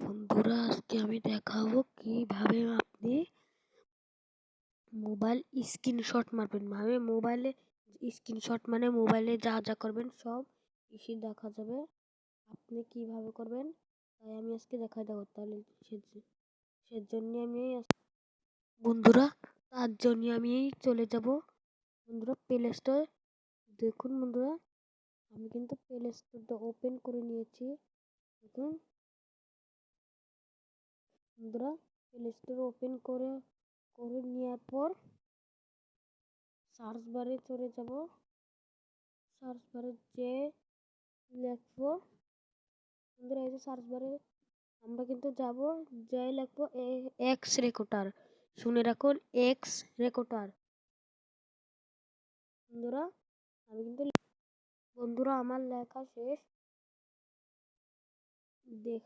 বন্ধুরা, আজকে আমি দেখাবো কীভাবে আপনি মোবাইল স্ক্রিনশট মারবেন। মানে মোবাইলে স্ক্রিনশট মানে মোবাইলে যা যা করবেন সব ইসি দেখা যাবে। আপনি কীভাবে করবেন তাই আমি আজকে দেখাই দেবো। তাহলে সেজন্য আমি বন্ধুরা, তার জন্য আমি চলে যাব। বন্ধুরা প্লে স্টোর দেখুন বন্ধুরা, আমি কিন্তু প্লে স্টোরটা ওপেন করে নিয়েছি। দেখুন। বন্ধুরা প্লে ওপেন করে করে নেওয়ার পর সার্চ বারে চলে যাব। সার্চ বারে যে লিখব, বন্ধুরা এই যে সার্চ বারে আমরা কিন্তু যাব। যে লিখব এক্স রেকর্ডার শুনে রাখুন এক্স রেকর্ডার বন্ধুরা, আমি কিন্তু বন্ধুরা, আমার লেখা শেষ। দেখ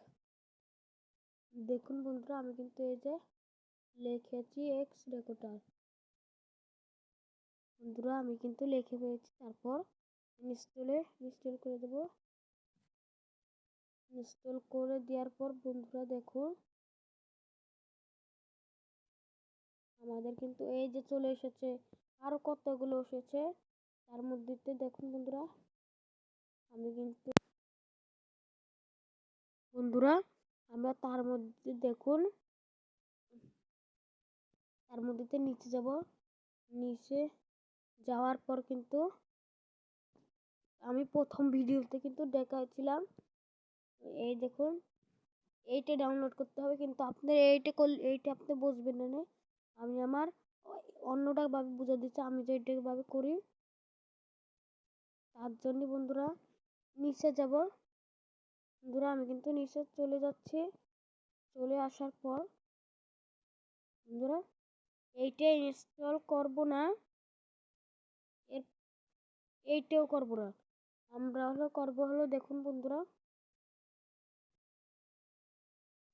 দেখুন বন্ধুরা, আমি কিন্তু এই যে লিখেছি এক্স রেকর্ডার বন্ধুরা, আমি কিন্তু লিখে পেয়েছি তারপর ইনস্টলে ইনস্টল করে দেব। ইনস্টল করে দেওয়ার পর বন্ধুরা, দেখুন। আমাদের কিন্তু এই যে চলে এসেছে আরও কতগুলো এসেছে, তার মধ্যে দেখুন বন্ধুরা, আমি কিন্তু বন্ধুরা আমরা তার মধ্যে দেখুন, তার মধ্যে নিচে যাব। নিচে যাওয়ার পর কিন্তু আমি প্রথম ভিডিওতে কিন্তু দেখাচ্ছিলাম। এই দেখুন, এইটা ডাউনলোড করতে হবে কিন্তু আপনার এইটা করলে, এইটা আপনি বুঝবেন না আমি আমার অন্যটা ভাবে বুঝে দিচ্ছি, আমি যে ভাবে করি, তার জন্য বন্ধুরা নিচে যাব। বন্ধুরা আমি কিন্তু নিচে চলে যাচ্ছি। চলে আসার পর বন্ধুরা এইটা ইনস্টল করব না। এর, এইটাও করব না। আমরা হলো করব হলো দেখুন বন্ধুরা,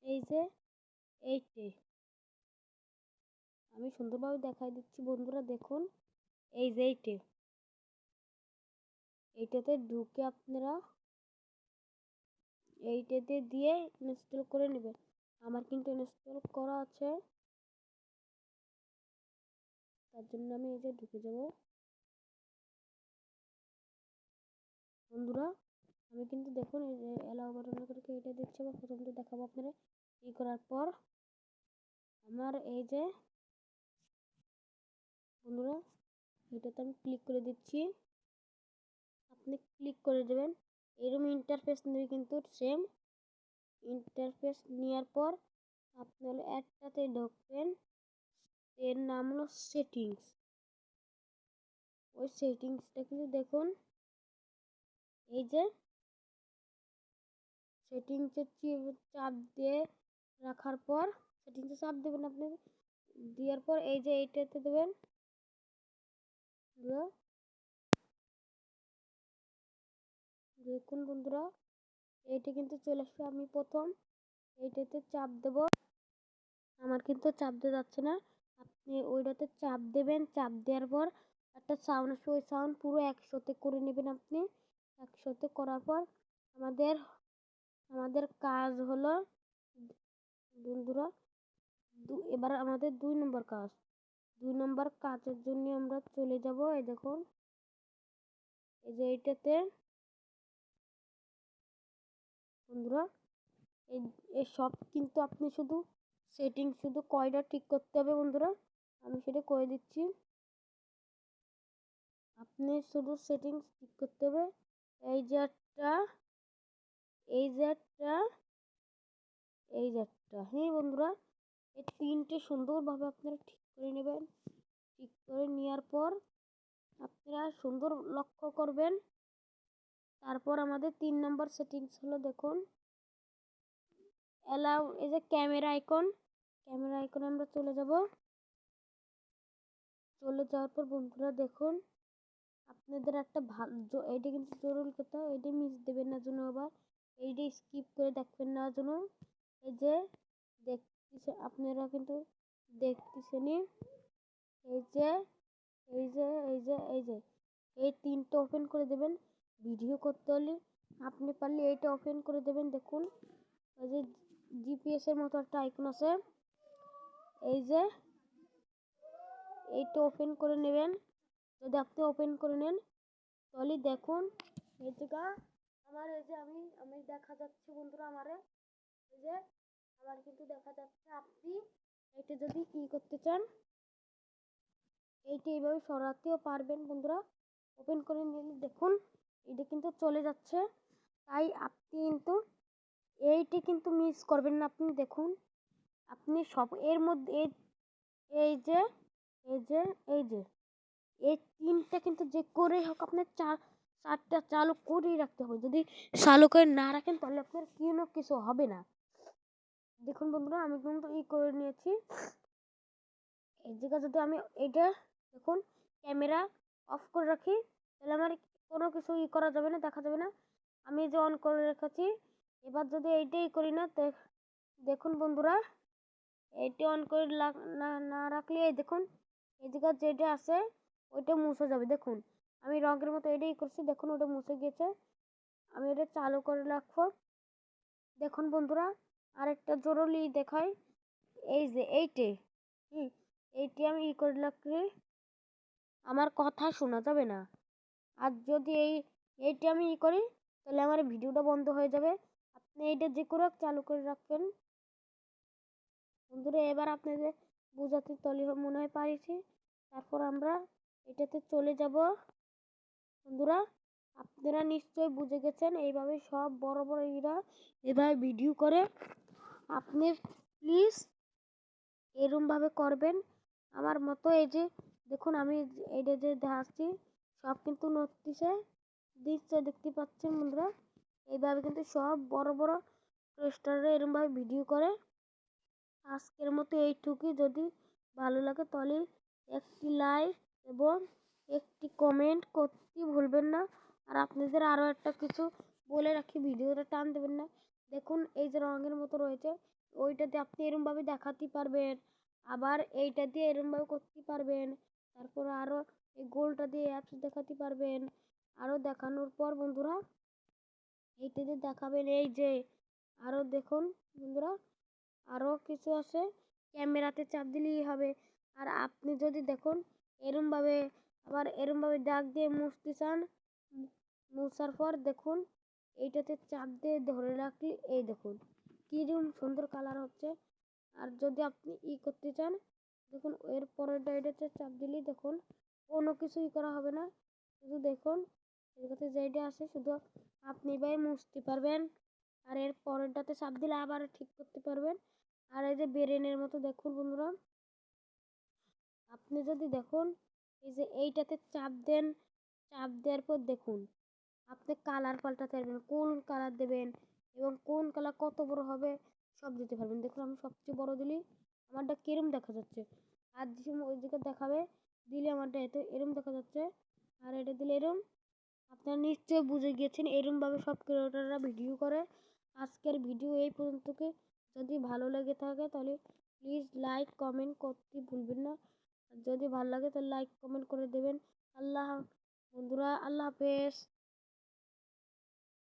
এই যে এইটে। আমি সুন্দরভাবে দেখাই দিচ্ছি বন্ধুরা, দেখুন, এই যে এইটে। এইটাতে ঢুকে আপনারা এইটাতে দিয়ে ইনস্টল করে নেবেন আমার কিন্তু ইনস্টল করা আছে। তার জন্য আমি এই যে ঢুকে যাব। বন্ধুরা, আমি কিন্তু দেখুন এই যে এলাও বাটন করে এটা দিচ্ছে বা প্রথমটা দেখাবো আপনারা ই করার পর আমার এই যে বন্ধুরা, এটাতে আমি ক্লিক করে দিচ্ছি। আপনি ক্লিক করে দেবেন। এরকম ইন্টারফেস নেবে কিন্তু সেম ইন্টারফেস নেওয়ার পর আপনার একটাতে ঢুকবেন, এর নাম হলো সেটিংস ওই সেটিংসটা কিন্তু দেখুন, এই যে সেটিংসে চাপ দিয়ে রাখার পর সেটিংসে চাপ দেবেন আপনি, দেওয়ার পর এই যে এইটাতে দেবেন দেখুন বন্ধুরা, এইটা কিন্তু চলে আসবে আমি প্রথম। এইটাতে চাপ দেব। আমার কিন্তু চাপ দিয়ে যাচ্ছে না। আপনি ওইটাতে চাপ দেবেন, চাপ দেওয়ার পর একটা সাউন্ড আসবে। ওই সাউন্ড পুরো একশোতে করে নেবেন আপনি। একশোতে করার পর আমাদের আমাদের কাজ হলো বন্ধুরা এবার আমাদের দুই নম্বর কাজ। দুই নম্বর কাজের জন্য আমরা চলে যাব। এই দেখুন, এই যে এইটাতে বন্ধুরা, এই এই সব কিন্তু আপনি শুধু সেটিং শুধু কয়টা ঠিক করতে হবে বন্ধুরা? আমি সেটা করে দিচ্ছি। আপনি শুধু সেটিংস ঠিক করতে হবে। এই একটা এই একটা এই একটা। হ্যাঁ বন্ধুরা, এই তিনটে সুন্দরভাবে আপনারা ঠিক করে নেবেন। ঠিক করে নেওয়ার পর আপনারা সুন্দর লক্ষ্য করবেন। তারপর আমাদের তিন নম্বর সেটিংস হলো দেখুন। অ্যালাউ এই যে ক্যামেরা আইকন ক্যামেরা আইকনে আমরা চলে যাব। চলে যাওয়ার পর বন্ধুরা দেখুন, আপনাদের একটা ভালো এইটা কিন্তু জরুরি কথা, এইটা মিস দেবেন না জন্য আবার এইটা স্কিপ করে দেখবেন না জন্য এই যে দেখতেছে, আপনারা কিন্তু দেখতেছেনি এই যে এই যে এই যে এই যে, এই তিনটা ওপেন করে দেবেন। ভিডিও করতে হলে আপনি পারলে এইটা ওপেন করে দেবেন, দেখুন। এই যে জিপিএস এর মতো একটা আইকন আছে। এই যে এইটা ওপেন করে নেবেন। যদি আপনি ওপেন করে নেন, তাহলে দেখুন, এই জায়গা আমার এই যে আমি আমি দেখা যাচ্ছে বন্ধুরা আমারে, এই যে আমার কিন্তু দেখা যাচ্ছে আপনি এটা যদি ই করতে চান, এইটা এইভাবে সরাতেও পারবেন বন্ধুরা। ওপেন করে নিলে দেখুন। এটা কিন্তু চলে যাচ্ছে। তাই আপনি কিন্তু এইটি কিন্তু মিস করবেন না। আপনি দেখুন, আপনি সব এর মধ্যে এই যে এই যে এই যে, এই তিনটা কিন্তু যে করেই হোক আপনার চার, চারটা চালু করেই রাখতে হবে। যদি চালু করে না রাখেন তাহলে আপনার কোনো কিছু হবে না। দেখুন বন্ধুরা, আমি কিন্তু ই করে নিয়েছি। এই জায়গা যদি আমি এটা দেখুন, ক্যামেরা অফ করে রাখি, তাহলে আমার কোনো কিছু ই করা যাবে না, দেখা যাবে না। আমি যে অন করে রেখেছি, এবার যদি এইটাই করি না দেখুন বন্ধুরা, এইটা অন করে না রাখলে, এই দেখুন জায়গা যেটা আছে, ওইটা মুছে যাবে, দেখুন। আমি রঙের মতো এটাই করছি, দেখুন ওটা মুছে গিয়েছে। আমি এটা চালু করে রাখব। দেখুন বন্ধুরা, আরেকটা জরুরি দেখাই, এই যে এইটে, হুম, এইটি আমি ই করে রাখলে, আমার কথা শোনা যাবে না। আর যদি এই, এইটা আমি ই করি, তাহলে আমার ভিডিওটা বন্ধ হয়ে যাবে। আপনি এইটা যে করে চালু করে রাখবেন। বন্ধুরা, এবার আপনাদের বোঝাতে তলি মনে হয় পারিছি। তারপর আমরা এটাতে চলে যাব। বন্ধুরা, আপনারা নিশ্চয়ই বুঝে গেছেন, এইভাবে সব বড় বড় এরা এভাবে ভিডিও করে। আপনি প্লিজ এরমভাবে করবেন। আমার মতো এই যে, দেখুন, আমি এইটা যে দেখাচ্ছি। সব কিন্তু নড়তিছে দিচ্ছে, দেখতে পাচ্ছেন বন্ধুরা। এইভাবে কিন্তু সব বড় বড় ক্রিস্টাররা এরমভাবে ভিডিও করে। আজকের মতো এইটুকুই। যদি ভালো লাগে তাহলে একটি লাইক এবং একটি কমেন্ট করতে ভুলবেন না। আর আপনাদের আরও একটা কিছু বলে রাখি, ভিডিওটা টান দেবেন না। দেখুন, এই যে রঙের মতো রয়েছে ওইটাতে আপনি এরমভাবে দেখাতে পারবেন। আবার এইটা দিয়ে এরমভাবে করতে পারবেন। তারপর আরও এই গোলটা দিয়ে অ্যাপস দেখাতে পারবেন। আরও দেখানোর পর বন্ধুরা, এইটা দিয়ে দেখাবেন এই যে আরও দেখুন বন্ধুরা আরও কিছু আছে। ক্যামেরাতে চাপ দিলেই হবে। আর আপনি যদি দেখুন এরমভাবে, আবার এরমভাবে দাগ দিয়ে মুছতে চান, মুছার পর দেখুন, এইটাতে চাপ দিয়ে ধরে রাখলে এই দেখুন কীরকম সুন্দর কালার হচ্ছে। আর যদি আপনি ই করতে চান, দেখুন এর পরেরটা এটাতে চাপ দিলেই দেখুন কোনো কিছুই করা হবে না। শুধু দেখুন এর কাছে যেটা আছে, শুধু আপনি ভাই মুছতে পারবেন। আর এর পরেরটাতে চাপ দিলে আবার ঠিক করতে পারবেন। আর এই যে বেরেনের মতো দেখুন বন্ধুরা। আপনি যদি দেখুন, এই যে এইটাতে চাপ দেন, চাপ দেওয়ার পর দেখুন, আপনি কালার পাল্টাতে পারবেন কোন কালার দেবেন এবং কোন কালার কত বড় হবে সব দিতে পারবেন। দেখুন, আমি সবচেয়ে বড় দিলি, আমারটা কিরম দেখা যাচ্ছে। আর যে ওই দিকে দেখাবে দিলে আমারটা এত এরম দেখা যাচ্ছে। আর এটা দিলে এরম। আপনারা নিশ্চয়ই বুঝে গিয়েছেন এরমভাবে সব ক্রিয়েটাররা ভিডিও করে। আজকের ভিডিও এই পর্যন্তকে। যদি ভালো লেগে থাকে তাহলে প্লিজ লাইক কমেন্ট করতে ভুলবেন না। যদি ভালো লাগে তাহলে লাইক কমেন্ট করে দেবেন। আল্লাহ বন্ধুরা, আল্লাহ হাফেজ।